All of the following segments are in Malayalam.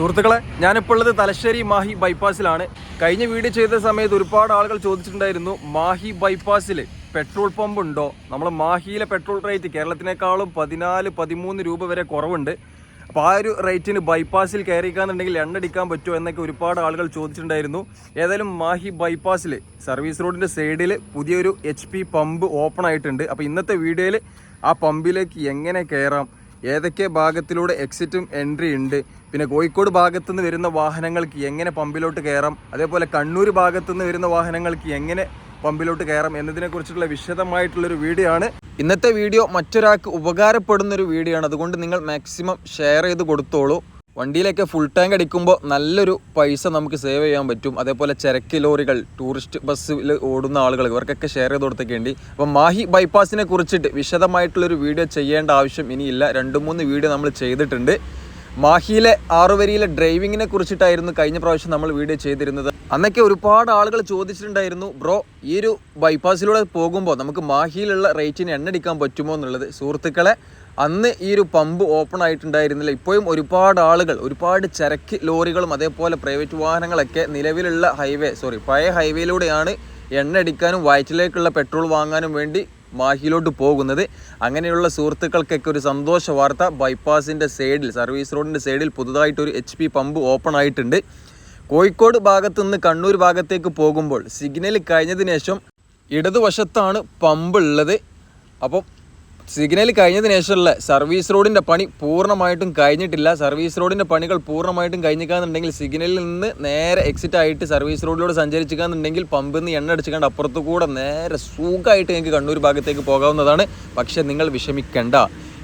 സുഹൃത്തുക്കളെ ഞാനിപ്പോൾ ഉള്ളത് തലശ്ശേരി മാഹി ബൈപ്പാസിലാണ്. കഴിഞ്ഞ വീഡിയോ ചെയ്ത സമയത്ത് ഒരുപാട് ആളുകൾ ചോദിച്ചിട്ടുണ്ടായിരുന്നു മാഹി ബൈപ്പാസിൽ പെട്രോൾ പമ്പ് ഉണ്ടോ? നമ്മൾ മാഹിയിലെ പെട്രോൾ റേറ്റ് കേരളത്തിനേക്കാളും പതിനാല് പതിമൂന്ന് രൂപ വരെ കുറവുണ്ട്. അപ്പോൾ ആ ഒരു റേറ്റിന് ബൈപ്പാസിൽ കയറിക്കാന്നുണ്ടെങ്കിൽ എണ്ണ അടിക്കാൻ പറ്റുമോ എന്നൊക്കെ ഒരുപാട് ആളുകൾ ചോദിച്ചിട്ടുണ്ടായിരുന്നു. ഏതായാലും മാഹി ബൈപ്പാസിൽ സർവീസ് റോഡിന്റെ സൈഡിൽ പുതിയൊരു എച്ച് പമ്പ് ഓപ്പൺ ആയിട്ടുണ്ട്. അപ്പോൾ ഇന്നത്തെ വീഡിയോയിൽ ആ പമ്പിലേക്ക് എങ്ങനെ കയറാം? ഏതൊക്കെ ഭാഗത്തിലൂടെ എക്സിറ്റും എൻട്രി ഉണ്ട്? പിന്നെ കോഴിക്കോട് ഭാഗത്തു നിന്ന് വരുന്ന വാഹനങ്ങൾക്ക് എങ്ങനെ പമ്പിലോട്ട് കയറാം? അതേപോലെ കണ്ണൂർ ഭാഗത്തു നിന്ന് വരുന്ന വാഹനങ്ങൾക്ക് എങ്ങനെ പമ്പിലോട്ട് കയറാം എന്നതിനെ കുറിച്ചുള്ള വിശദമായിട്ടുള്ളൊരു വീഡിയോ ആണ്. ഇന്നത്തെ വീഡിയോ മറ്റൊരാൾക്ക് ഉപകാരപ്പെടുന്ന ഒരു വീഡിയോ ആണ്. അതുകൊണ്ട് നിങ്ങൾ മാക്സിമം ഷെയർ ചെയ്ത് കൊടുത്തോളൂ. വണ്ടിയിലൊക്കെ ഫുൾ ടാങ്ക് അടിക്കുമ്പോൾ നല്ലൊരു പൈസ നമുക്ക് സേവ് ചെയ്യാൻ പറ്റും. അതേപോലെ ചരക്ക് ലോറികൾ ടൂറിസ്റ്റ് ബസ്സിൽ ഓടുന്ന ആളുകൾ ഇവർക്കൊക്കെ ഷെയർ ചെയ്ത് കൊടുത്തേക്കേണ്ടി അപ്പം മാഹി ബൈപ്പാസിനെ കുറിച്ചിട്ട് വിശദമായിട്ടുള്ളൊരു വീഡിയോ ചെയ്യേണ്ട ആവശ്യം ഇനിയില്ല. രണ്ട് മൂന്ന് വീഡിയോ നമ്മൾ ചെയ്തിട്ടുണ്ട്. മാഹിയിലെ ആറുവരിയിലെ ഡ്രൈവിങ്ങിനെ കുറിച്ചിട്ടായിരുന്നു കഴിഞ്ഞ പ്രാവശ്യം നമ്മൾ വീഡിയോ ചെയ്തിരുന്നത്. അന്നൊക്കെ ഒരുപാട് ആളുകൾ ചോദിച്ചിട്ടുണ്ടായിരുന്നു ബ്രോ ഈ ഒരു ബൈപ്പാസിലൂടെ പോകുമ്പോൾ നമുക്ക് മാഹിയിലുള്ള റേറ്റിന് എണ്ണടിക്കാൻ പറ്റുമോ എന്നുള്ളത്? സുഹൃത്തുക്കളെ അന്ന് ഈ ഒരു പമ്പ് ഓപ്പൺ ആയിട്ടുണ്ടായിരുന്നില്ല. ഇപ്പോഴും ഒരുപാട് ആളുകൾ ഒരുപാട് ചരക്ക് ലോറികളും അതേപോലെ പ്രൈവറ്റ് വാഹനങ്ങളൊക്കെ നിലവിലുള്ള ഹൈവേ സോറി പഴയ ഹൈവേയിലൂടെയാണ് എണ്ണ അടിക്കാനും വയറ്റിലേക്കുള്ള പെട്രോൾ വാങ്ങാനും വേണ്ടി മാഹിയിലോട്ട് പോകുന്നത്. അങ്ങനെയുള്ള സുഹൃത്തുക്കൾക്കൊക്കെ ഒരു സന്തോഷ വാർത്ത ബൈപ്പാസിന്റെ സൈഡിൽ സർവീസ് റോഡിന്റെ സൈഡിൽ പുതുതായിട്ടൊരു എച്ച് പി പമ്പ് ഓപ്പൺ ആയിട്ടുണ്ട്. കോഴിക്കോട് ഭാഗത്തു നിന്ന് കണ്ണൂർ ഭാഗത്തേക്ക് പോകുമ്പോൾ സിഗ്നൽ കഴിഞ്ഞതിന് ശേഷം ഇടതുവശത്താണ് പമ്പ് ഉള്ളത്. അപ്പം സിഗ്നൽ കഴിഞ്ഞതിന് ശേഷമുള്ള സർവീസ് റോഡിന്റെ പണി പൂർണമായിട്ടും കഴിഞ്ഞിട്ടില്ല. സർവീസ് റോഡിന്റെ പണികൾ പൂർണമായിട്ടും കഴിഞ്ഞിക്കാന്നുണ്ടെങ്കിൽ സിഗ്നലിൽ നിന്ന് നേരെ എക്സിറ്റ് ആയിട്ട് സർവീസ് റോഡിലൂടെ സഞ്ചരിച്ചിക്കാന്നുണ്ടെങ്കിൽ പമ്പിൽ നിന്ന് എണ്ണ അടിച്ചിക്കാണ്ട് അപ്പുറത്ത് കൂടെ നേരെ സുഖമായിട്ട് നിങ്ങൾക്ക് കണ്ണൂർ ഭാഗത്തേക്ക് പോകാവുന്നതാണ്. പക്ഷേ നിങ്ങൾ വിഷമിക്കേണ്ട.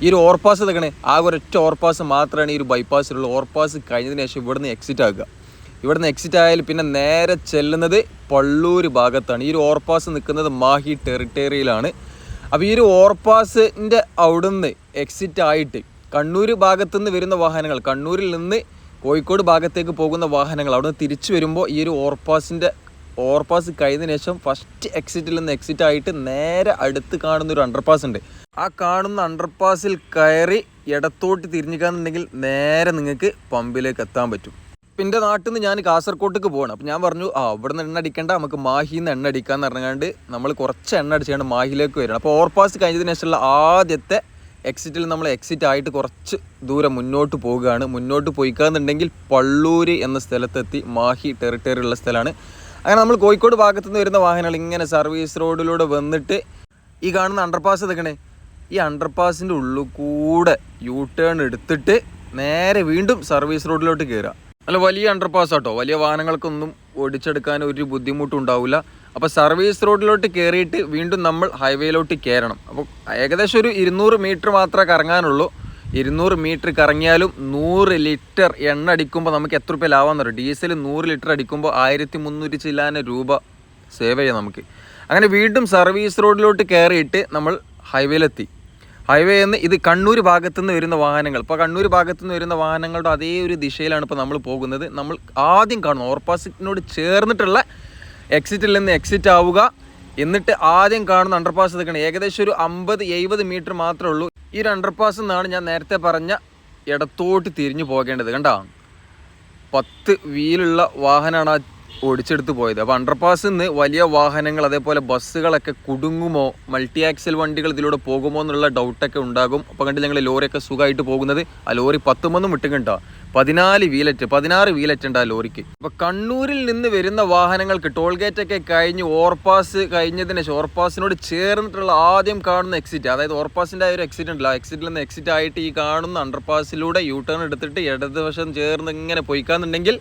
ഈ ഒരു ഓവർപാസ് തകണേ ആ ഒരൊറ്റ ഓവർപാസ് മാത്രമാണ് ഈ ഒരു ബൈപ്പാസിലുള്ള ഓവർപാസ് കഴിഞ്ഞതിന് ശേഷം ഇവിടുന്ന് എക്സിറ്റ് ആക്കുക ഇവിടുന്ന് എക്സിറ്റ് ആയാൽ പിന്നെ നേരെ ചെല്ലുന്നത് പള്ളൂർ ഭാഗത്താണ്. ഈ ഒരു ഓവർപാസ് നിൽക്കുന്നത് മാഹി ടെറിട്ടറിയിലാണ് അപ്പോൾ ഈ ഒരു ഓവർപാസിന്റെ അവിടുന്ന് എക്സിറ്റ് ആയിട്ട് കണ്ണൂർ ഭാഗത്തു നിന്ന് വരുന്ന വാഹനങ്ങൾ കണ്ണൂരിൽ നിന്ന് കോഴിക്കോട് ഭാഗത്തേക്ക് പോകുന്ന വാഹനങ്ങൾ അവിടുന്ന് തിരിച്ചു വരുമ്പോൾ ഈ ഒരു ഓവർപാസിന്റെ ഓവർപാസ് കഴിഞ്ഞതിന് ശേഷം ഫസ്റ്റ് എക്സിറ്റിൽ നിന്ന് എക്സിറ്റ് ആയിട്ട് നേരെ അടുത്ത് കാണുന്ന ഒരു അണ്ടർപാസ് ഉണ്ട്. ആ കാണുന്ന അണ്ടർപാസിൽ കയറി ഇടത്തോട്ട് തിരിഞ്ഞിക്കാന്നുണ്ടെങ്കിൽ നേരെ നിങ്ങൾക്ക് പമ്പിലേക്ക് എത്താൻ പറ്റും. എന്റെ നാട്ടിൽ നിന്ന് ഞാൻ കാസർകോട്ടേക്ക് പോകണം അപ്പം ഞാൻ പറഞ്ഞു ആ ഇവിടെ നിന്ന് എണ്ണ അടിക്കേണ്ട നമുക്ക് മാഹിയിൽ നിന്ന് എണ്ണ അടിക്കാന്ന് പറഞ്ഞാണ്ട് നമ്മൾ കുറച്ച് എണ്ണ അടിച്ചുകൊണ്ട് മാഹിയിലേക്ക് വരണം. അപ്പോൾ ഓവർപാസ് കഴിഞ്ഞതിന് ശേഷമുള്ള ആദ്യത്തെ എക്സിറ്റിൽ നമ്മൾ എക്സിറ്റ് ആയിട്ട് കുറച്ച് ദൂരം മുന്നോട്ട് പോവുകയാണ്. മുന്നോട്ട് പോയിക്കാന്നുണ്ടെങ്കിൽ പള്ളൂര് എന്ന സ്ഥലത്തെത്തി മാഹി ടെറിട്ടറി ഉള്ള സ്ഥലമാണ്. അങ്ങനെ നമ്മൾ കോഴിക്കോട് ഭാഗത്തു നിന്ന് വരുന്ന വാഹനങ്ങൾ ഇങ്ങനെ സർവീസ് റോഡിലൂടെ വന്നിട്ട് ഈ കാണുന്ന അണ്ടർപാസ് എടുക്കണേ ഈ അണ്ടർപാസിന്റെ ഉള്ളിൽ കൂടെ യൂ ടേൺ എടുത്തിട്ട് നേരെ വീണ്ടും സർവീസ് റോഡിലോട്ട് കയറുക നല്ല വലിയ അണ്ടർപാസ് ആട്ടോ. വലിയ വാഹനങ്ങൾക്കൊന്നും ഓടിച്ചെടുക്കാൻ ഒരു ബുദ്ധിമുട്ടും ഉണ്ടാവില്ല അപ്പോൾ സർവീസ് റോഡിലോട്ട് കയറിയിട്ട് വീണ്ടും നമ്മൾ ഹൈവേയിലോട്ട് കയറണം അപ്പോൾ ഏകദേശം ഒരു ഇരുന്നൂറ് മീറ്റർ മാത്രമേ കറങ്ങാനുള്ളൂ. ഇരുന്നൂറ് മീറ്റർ കറങ്ങിയാലും നൂറ് ലിറ്റർ എണ്ണ അടിക്കുമ്പോൾ നമുക്ക് എത്ര രൂപ ലാഭം തരും ഡീസൽ നൂറ് ലിറ്റർ അടിക്കുമ്പോൾ ആയിരത്തി മുന്നൂറ്റി ചില്ലാന രൂപ സേവ് ചെയ്യാം നമുക്ക്. അങ്ങനെ വീണ്ടും സർവീസ് റോഡിലോട്ട് കയറിയിട്ട് നമ്മൾ ഹൈവേയിലെത്തി ഹൈവേ എന്ന് ഇത് കണ്ണൂർ ഭാഗത്തു നിന്ന് വരുന്ന വാഹനങ്ങൾ. ഇപ്പോൾ കണ്ണൂർ ഭാഗത്തു നിന്ന് വരുന്ന വാഹനങ്ങളുടെ അതേ ഒരു ദിശയിലാണ് ഇപ്പോൾ നമ്മൾ പോകുന്നത്. നമ്മൾ ആദ്യം കാണുന്നു ഓവർപാസിനോട് ചേർന്നിട്ടുള്ള എക്സിറ്റിൽ നിന്ന് എക്സിറ്റ് ആവുക. എന്നിട്ട് ആദ്യം കാണുന്ന അണ്ടർപാസ് നിൽക്കണം ഏകദേശം ഒരു അമ്പത് എഴുപത് മീറ്റർ മാത്രമേ ഉള്ളൂ. ഈ ഒരു അണ്ടർപാസ് നിന്നാണ് ഞാൻ നേരത്തെ പറഞ്ഞ ഇടത്തോട്ട് തിരിഞ്ഞു പോകേണ്ടത്. കണ്ടോ? പത്ത് വീലുള്ള വാഹനമാണ് ആ ഓടിച്ചെടുത്ത് പോയത്. അപ്പോൾ അണ്ടർപാസ് നിന്ന് വലിയ വാഹനങ്ങൾ അതേപോലെ ബസ്സുകളൊക്കെ കുടുങ്ങുമോ? മൾട്ടി ആക്സൽ വണ്ടികൾ ഇതിലൂടെ പോകുമോ എന്നുള്ള ഡൗട്ടൊക്കെ ഉണ്ടാകും. അപ്പോൾ കണ്ടില്ല ഞങ്ങൾ ലോറിയൊക്കെ സുഖമായിട്ട് പോകുന്നത്? ആ ലോറി പത്തുമൊന്നും വിട്ടുകണ്ടോ പതിനാല് വീലറ്റ് പതിനാറ് വീലറ്റ് ഉണ്ട് ആ ലോറിക്ക്. അപ്പോൾ കണ്ണൂരിൽ നിന്ന് വരുന്ന വാഹനങ്ങൾക്ക് ടോൾ ഗേറ്റൊക്കെ കഴിഞ്ഞ് ഓവർപാസ് കഴിഞ്ഞതിന് ശേഷം ചേർന്നിട്ടുള്ള ആദ്യം കാണുന്ന എക്സിറ്റ് അതായത് ഓവർപാസിന്റെ ആ ഒരു എക്സിറ്റ് ഉണ്ടല്ലോ. ആ എക്സിറ്റിൽ നിന്ന് എക്സിറ്റ് ആയിട്ട് ഈ കാണുന്ന അണ്ടർപാസിലൂടെ യൂ ടേൺ എടുത്തിട്ട് ഇടതുവശം ചേർന്ന് ഇങ്ങനെ പൊയ്ക്കാന്നുണ്ടെങ്കിൽ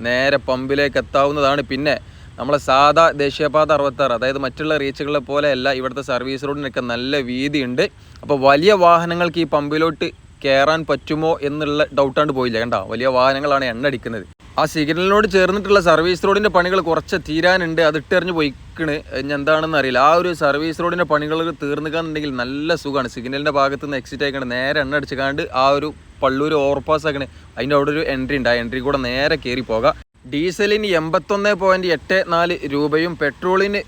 നേരെ പമ്പിലേക്ക് എത്താവുന്നതാണ്. പിന്നെ നമ്മളെ സാധാ ദേശീയപാത അറുപത്താറ് അതായത് മറ്റുള്ള റീച്ചുകളെ പോലെ അല്ല ഇവിടുത്തെ സർവീസ് റോഡിനൊക്കെ നല്ല വീതിയുണ്ട്. അപ്പോൾ വലിയ വാഹനങ്ങൾക്ക് ഈ പമ്പിലോട്ട് കയറാൻ പറ്റുമോ എന്നുള്ള ഡൗട്ടാണ്ട് പോയില്ല കണ്ട? വലിയ വാഹനങ്ങളാണ് എണ്ണ അടിക്കുന്നത്. ആ സിഗ്നലിനോട് ചേർന്നിട്ടുള്ള സർവീസ് റോഡിന്റെ പണികൾ കുറച്ച് തീരാനുണ്ട്. അത് ഇട്ടെറിഞ്ഞ് പോയിക്കണ്. എന്താണെന്ന് അറിയില്ല. ആ ഒരു സർവീസ് റോഡിന്റെ പണികൾ തീർന്നുകാന്നുണ്ടെങ്കിൽ നല്ല സുഖമാണ് സിഗ്നലിന്റെ ഭാഗത്ത് നിന്ന് എക്സിറ്റ് ആയിക്കാണ്ട്. നേരെ എണ്ണ അടിച്ചുകാണ്ട് ആ ഒരു പള്ളൂർ ഓവർപാസ് ആക്കണേ. അതിന്റെ അവിടെ ഒരു എൻട്രി ഉണ്ട്. ആ എൻട്രി കൂടെ നേരെ കയറി പോകാം. ഡീസലിന് എൺപത്തൊന്ന് പോയിന്റ് എട്ട് നാല് രൂപയും പെട്രോളിന്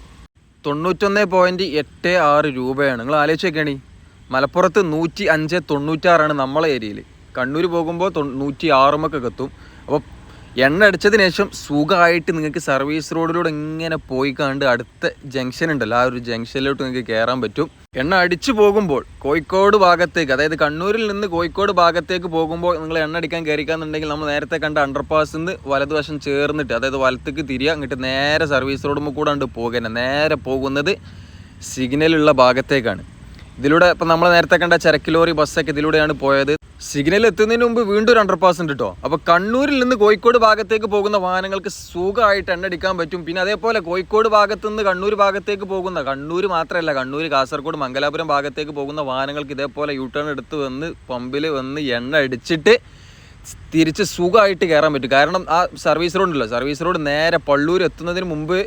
തൊണ്ണൂറ്റൊന്ന് പോയിന്റ് എട്ട് ആറ് രൂപയാണ്. നിങ്ങൾ ആലോചിച്ച് മലപ്പുറത്ത് നൂറ്റി അഞ്ച് തൊണ്ണൂറ്റാറാണ് നമ്മളെ ഏരിയയിൽ കണ്ണൂർ പോകുമ്പോൾ നൂറ്റി ആറുമൊക്കെ എത്തും. അപ്പോൾ എണ്ണ അടിച്ചതിന് ശേഷം സുഖമായിട്ട് നിങ്ങൾക്ക് സർവീസ് റോഡിലൂടെ ഇങ്ങനെ പോയി കണ്ട് അടുത്ത ജംഗ്ഷൻ ഉണ്ടല്ലോ. ആ ഒരു ജംഗ്ഷനിലോട്ട് നിങ്ങൾക്ക് കയറാൻ പറ്റും. എണ്ണ അടിച്ചു പോകുമ്പോൾ കോഴിക്കോട് ഭാഗത്തേക്ക് അതായത് കണ്ണൂരിൽ നിന്ന് കോഴിക്കോട് ഭാഗത്തേക്ക് പോകുമ്പോൾ നിങ്ങൾ എണ്ണ അടിക്കാൻ കയറിക്കാന്നുണ്ടെങ്കിൽ നമ്മൾ നേരത്തെ കണ്ട അണ്ടർപാസിൽ നിന്ന് വലതുവശം ചേർന്നിട്ട് അതായത് വലത്തേക്ക് തിരിയുക എന്നിട്ട് നേരെ സർവീസ് റോഡുമ്പോൾ കൂടെ ഉണ്ട് പോകുന്നത് നേരെ പോകുന്നത് സിഗ്നലുള്ള ഭാഗത്തേക്കാണ്. ഇതിലൂടെ ഇപ്പം നമ്മൾ നേരത്തെ കണ്ട ചരക്ക് ലോറി ബസ്സൊക്കെ ഇതിലൂടെയാണ് പോയത്. സിഗ്നൽ എത്തുന്നതിന് മുമ്പ് വീണ്ടും ഒരു അണ്ടർ പാസ് ഉണ്ട് കേട്ടോ അപ്പോൾ കണ്ണൂരിൽ നിന്ന് കോഴിക്കോട് ഭാഗത്തേക്ക് പോകുന്ന വാഹനങ്ങൾക്ക് സുഖമായിട്ട് എണ്ണടിക്കാൻ പറ്റും. പിന്നെ അതേപോലെ കോഴിക്കോട് ഭാഗത്തു നിന്ന് കണ്ണൂർ ഭാഗത്തേക്ക് പോകുന്ന കണ്ണൂർ മാത്രമല്ല കണ്ണൂർ കാസർഗോഡ് മംഗലാപുരം ഭാഗത്തേക്ക് പോകുന്ന വാഹനങ്ങൾക്ക് ഇതേപോലെ യൂ ടേൺ എടുത്ത് വന്ന് പമ്പിൽ വന്ന് എണ്ണ അടിച്ചിട്ട് തിരിച്ച് സുഖമായിട്ട് കയറാൻ പറ്റും. കാരണം ആ സർവീസ് റോഡ് സർവീസ് റോഡ് നേരെ പള്ളൂർ എത്തുന്നതിന് മുമ്പ്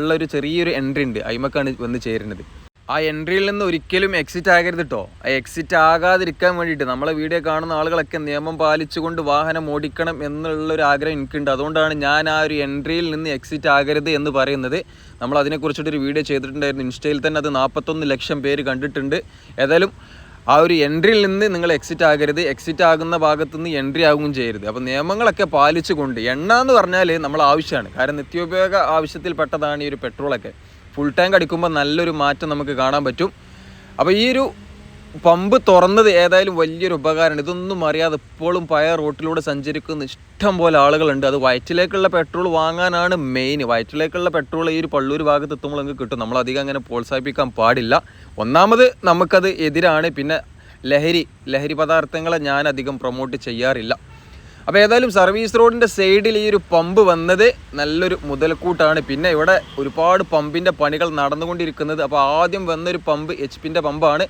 ഉള്ള ഒരു ചെറിയൊരു എൻട്രി ഉണ്ട്. അയിമക്കാണ് വന്ന് ചേരുന്നത്. ആ എൻട്രിയിൽ നിന്ന് ഒരിക്കലും എക്സിറ്റ് ആകരുത് കേട്ടോ ആ എക്സിറ്റ് ആകാതിരിക്കാൻ വേണ്ടിയിട്ട് നമ്മളെ വീഡിയോ കാണുന്ന ആളുകളൊക്കെ നിയമം പാലിച്ചുകൊണ്ട് വാഹനം ഓടിക്കണം എന്നുള്ള ഒരു ആഗ്രഹം എനിക്കുണ്ട്. അതുകൊണ്ടാണ് ഞാൻ ആ ഒരു എൻട്രിയിൽ നിന്ന് എക്സിറ്റ് ആകരുത് എന്ന് പറയുന്നത്. നമ്മൾ അതിനെക്കുറിച്ചിട്ടൊരു വീഡിയോ ചെയ്തിട്ടുണ്ടായിരുന്നു. ഇൻസ്റ്റയിൽ തന്നെ അത് നാൽപ്പത്തൊന്ന് ലക്ഷം പേര് കണ്ടിട്ടുണ്ട്. ഏതായാലും ആ ഒരു എൻട്രിയിൽ നിന്ന് നിങ്ങൾ എക്സിറ്റ് ആകരുത്. എക്സിറ്റ് ആകുന്ന ഭാഗത്തു നിന്ന് എൻട്രി ആകുകയും ചെയ്യരുത്. അപ്പോൾ നിയമങ്ങളൊക്കെ പാലിച്ചുകൊണ്ട് എണ്ണ എന്ന് പറഞ്ഞാൽ നമ്മൾ ആവശ്യമാണ്. കാരണം നിത്യോപയോഗ ആവശ്യത്തിൽപ്പെട്ടതാണ് ഈ ഒരു പെട്രോളൊക്കെ ഫുൾ ടാങ്ക് അടിക്കുമ്പോൾ നല്ലൊരു മാറ്റം നമുക്ക് കാണാൻ പറ്റും. അപ്പോൾ ഈ ഒരു പമ്പ് തുറന്നത് ഏതായാലും വലിയൊരു ഉപകാരമാണ്. ഇതൊന്നും അറിയാതെ ഇപ്പോഴും പഴയ റോട്ടിലൂടെ സഞ്ചരിക്കുന്ന ഇഷ്ടം പോലെ ആളുകളുണ്ട്. അത് വയറ്റിലേക്കുള്ള പെട്രോൾ വാങ്ങാനാണ് മെയിൻ വയറ്റിലേക്കുള്ള പെട്രോൾ ഈ ഒരു പള്ളൂർ ഭാഗത്ത് എത്തുമ്പോൾ നമുക്ക് കിട്ടും. നമ്മൾ അധികം അങ്ങനെ പ്രോത്സാഹിപ്പിക്കാൻ പാടില്ല. ഒന്നാമത് നമുക്കത് എതിരാണ്. പിന്നെ ലഹരി ലഹരി പദാർത്ഥങ്ങളെ ഞാൻ അധികം പ്രൊമോട്ട് ചെയ്യാറില്ല. അപ്പോൾ ഏതായാലും സർവീസ് റോഡിന്റെ സൈഡിൽ ഈ ഒരു പമ്പ് വന്നത് നല്ലൊരു മുതൽക്കൂട്ടാണ് പിന്നെ ഇവിടെ ഒരുപാട് പമ്പിന്റെ പണികൾ നടന്നുകൊണ്ടിരിക്കുന്നത്. അപ്പോൾ ആദ്യം വന്നൊരു പമ്പ് എച്ച് പിന്റെ പമ്പാണ്.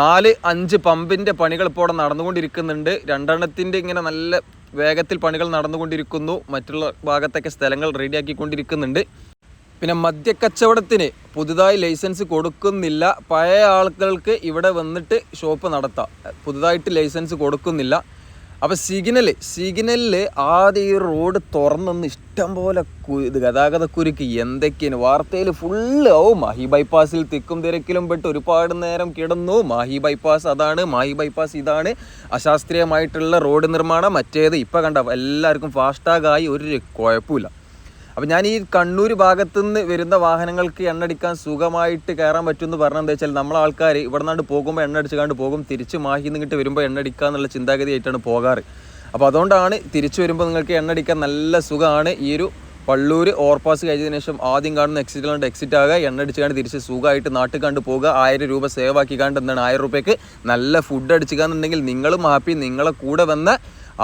നാല് അഞ്ച് പമ്പിന്റെ പണികൾ ഇപ്പോൾ അവിടെ നടന്നുകൊണ്ടിരിക്കുന്നുണ്ട്. രണ്ടെണ്ണത്തിന്റെ ഇങ്ങനെ നല്ല വേഗത്തിൽ പണികൾ നടന്നുകൊണ്ടിരിക്കുന്നു. മറ്റുള്ള ഭാഗത്തൊക്കെ സ്ഥലങ്ങൾ റെഡിയാക്കിക്കൊണ്ടിരിക്കുന്നുണ്ട്. പിന്നെ മദ്യക്കച്ചവടത്തിന് പുതുതായി ലൈസൻസ് കൊടുക്കുന്നില്ല. പഴയ ആളുകൾക്ക് ഇവിടെ വന്നിട്ട് ഷോപ്പ് നടത്താം. പുതുതായിട്ട് ലൈസൻസ് കൊടുക്കുന്നില്ല. അപ്പോൾ സിഗ്നൽ സിഗ്നലിൽ ആദ്യം ഈ റോഡ് തുറന്നൊന്ന് ഇഷ്ടം പോലെ ഗതാഗത ഗതാഗതക്കുരുക്ക് എന്തൊക്കെയാണ്? വാർത്തയിൽ ഫുള്ള് ഓ മാഹി ബൈപ്പാസിൽ തിക്കും തിരക്കിലും പെട്ട് ഒരുപാട് നേരം കിടന്നു. മാഹി ബൈപ്പാസ് അതാണ് മാഹി ബൈപ്പാസ് ഇതാണ്. അശാസ്ത്രീയമായിട്ടുള്ള റോഡ് നിർമ്മാണം മറ്റേത് ഇപ്പം കണ്ട എല്ലാവർക്കും ഫാസ്റ്റാഗായി ഒരു കുഴപ്പമില്ല. അപ്പം ഞാൻ ഈ കണ്ണൂർ ഭാഗത്തുനിന്ന് വരുന്ന വാഹനങ്ങൾക്ക് എണ്ണടിക്കാൻ സുഖമായിട്ട് കയറാൻ പറ്റുമെന്ന് പറഞ്ഞാൽ എന്താ വെച്ചാൽ നമ്മളെ ആൾക്കാർ ഇവിടെ നിന്നാണ്ട് പോകുമ്പോൾ എണ്ണ അടിച്ചുകൊണ്ട് പോകും. തിരിച്ച് മാഹി നിന്നിട്ട് വരുമ്പോൾ എണ്ണടിക്കുക എന്നുള്ള ചിന്താഗതിയായിട്ടാണ് പോകാറ്. അപ്പോൾ അതുകൊണ്ടാണ് തിരിച്ചു വരുമ്പോൾ നിങ്ങൾക്ക് എണ്ണടിക്കാൻ നല്ല സുഖമാണ്. ഈ ഒരു പള്ളൂർ ഓവർപാസ് കഴിഞ്ഞതിന് ശേഷം ആദ്യം കാണുന്ന എക്സിറ്റ് കണ്ട് എക്സിറ്റ് ആകുക എണ്ണ അടിച്ച് കണ്ട് തിരിച്ച് സുഖമായിട്ട് നാട്ടിൽ കണ്ട് പോകുക ആയിരം രൂപ സേവ് ആക്കി കണ്ട് എന്താണ് ആയിരം രൂപയ്ക്ക് നല്ല ഫുഡ് അടിച്ചുകയെന്നുണ്ടെങ്കിൽ നിങ്ങളും ഹാപ്പി നിങ്ങളെ കൂടെ വന്ന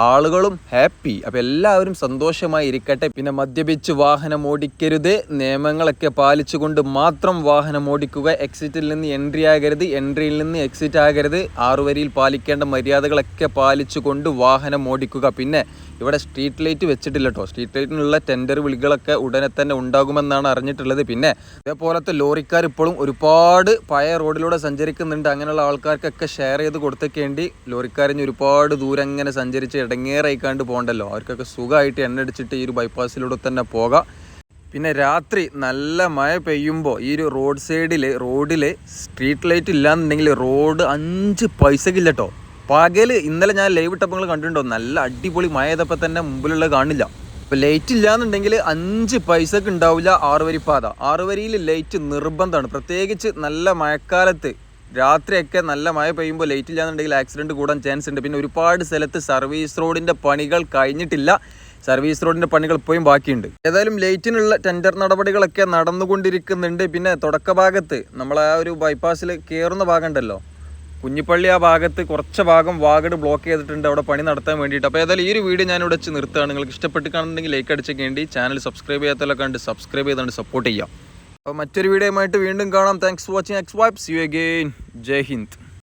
ആളുകളും ഹാപ്പി. അപ്പോൾ എല്ലാവരും സന്തോഷമായി ഇരിക്കട്ടെ. പിന്നെ മദ്യപിച്ച് വാഹനം ഓടിക്കരുത്. നിയമങ്ങളൊക്കെ പാലിച്ചുകൊണ്ട് മാത്രം വാഹനം ഓടിക്കുക. എക്സിറ്റിൽ നിന്ന് എൻട്രി ആകരുത്. എൻട്രിയിൽ നിന്ന് എക്സിറ്റ് ആകരുത്. ആറുവരിയിൽ പാലിക്കേണ്ട മര്യാദകളൊക്കെ പാലിച്ചുകൊണ്ട് വാഹനം ഓടിക്കുക. പിന്നെ ഇവിടെ സ്ട്രീറ്റ് ലൈറ്റ് വെച്ചിട്ടില്ല കേട്ടോ സ്ട്രീറ്റ് ലൈറ്റിനുള്ള ടെൻഡർ വിളികളൊക്കെ ഉടനെ തന്നെ ഉണ്ടാകുമെന്നാണ് അറിഞ്ഞിട്ടുള്ളത്. പിന്നെ ഇതേപോലത്തെ ലോറിക്കാർ ഇപ്പോഴും ഒരുപാട് പഴയ റോഡിലൂടെ സഞ്ചരിക്കുന്നുണ്ട്. അങ്ങനെയുള്ള ആൾക്കാർക്കൊക്കെ ഷെയർ ചെയ്ത് കൊടുത്തേക്കേണ്ടി ലോറിക്കാരിഞ്ഞ് ഒരുപാട് ദൂരം അങ്ങനെ സഞ്ചരിച്ച് ഇടങ്ങേറായിക്കാണ്ട് പോകണ്ടല്ലോ അവർക്കൊക്കെ സുഖമായിട്ട് എണ്ണ അടിച്ചിട്ട് ഈ ഒരു ബൈപ്പാസിലൂടെ തന്നെ പോകാം. പിന്നെ രാത്രി നല്ല മഴ പെയ്യുമ്പോൾ ഈ ഒരു റോഡ് സൈഡിൽ റോഡിൽ സ്ട്രീറ്റ് ലൈറ്റ് ഇല്ലാന്നുണ്ടെങ്കിൽ റോഡ് അഞ്ച് പൈസക്കില്ല കേട്ടോ പകൽ ഇന്നലെ ഞാൻ ലൈവ് ഇട്ടപ്പോൾ കണ്ടിട്ടുണ്ടോ? നല്ല അടിപൊളി മഴ തന്നെ മുമ്പിലുള്ള കാണില്ല. ഇപ്പോൾ ലൈറ്റ് ഇല്ലാന്നുണ്ടെങ്കിൽ അഞ്ച് പൈസക്ക് ഉണ്ടാവില്ല ആറുവരി പാത ആറുവരിയിൽ ലൈറ്റ് നിർബന്ധമാണ്. പ്രത്യേകിച്ച് നല്ല മഴക്കാലത്ത് രാത്രിയൊക്കെ നല്ല മഴ പെയ്യുമ്പോൾ ലൈറ്റ് ഇല്ലാന്നുണ്ടെങ്കിൽ ആക്സിഡന്റ് കൂടാൻ ചാൻസ് ഉണ്ട്. പിന്നെ ഒരുപാട് സ്ഥലത്ത് സർവീസ് റോഡിന്റെ പണികൾ കഴിഞ്ഞിട്ടില്ല. സർവീസ് റോഡിന്റെ പണികൾ ഇപ്പോഴും ബാക്കിയുണ്ട്. ഏതായാലും ലൈറ്റിനുള്ള ടെൻഡർ നടപടികളൊക്കെ നടന്നുകൊണ്ടിരിക്കുന്നുണ്ട്. പിന്നെ തുടക്ക ഭാഗത്ത് നമ്മൾ ആ ഒരു ബൈപ്പാസിൽ കയറുന്ന ഭാഗം ഉണ്ടല്ലോ. കുഞ്ഞിപ്പള്ളി ആ ഭാഗത്ത് കുറച്ച് ഭാഗം വാഗഡ് ബ്ലോക്ക് ചെയ്തിട്ടുണ്ട്. അവിടെ പണി നടത്താൻ വേണ്ടിയിട്ട്. അപ്പോൾ ഏതായാലും ഈ ഒരു വീഡിയോ ഞാൻ ഇവിടെ വെച്ച് നിർത്തുകയാണ്. നിങ്ങൾക്ക് ഇഷ്ടപ്പെട്ട് കാണുന്നുണ്ടെങ്കിൽ ലൈക്ക് അടിച്ചേക്കേണ്ടി. ചാനൽ സബ്സ്ക്രൈബ് ചെയ്യാത്തല്ലോ കണ്ട് സബ്സ്ക്രൈബ് ചെയ്തുകൊണ്ട് സപ്പോർട്ട് ചെയ്യാം. അപ്പോൾ മറ്റൊരു വീഡിയോയുമായിട്ട് വീണ്ടും കാണാം. Thanks for watching X vibes you again Jai Hind.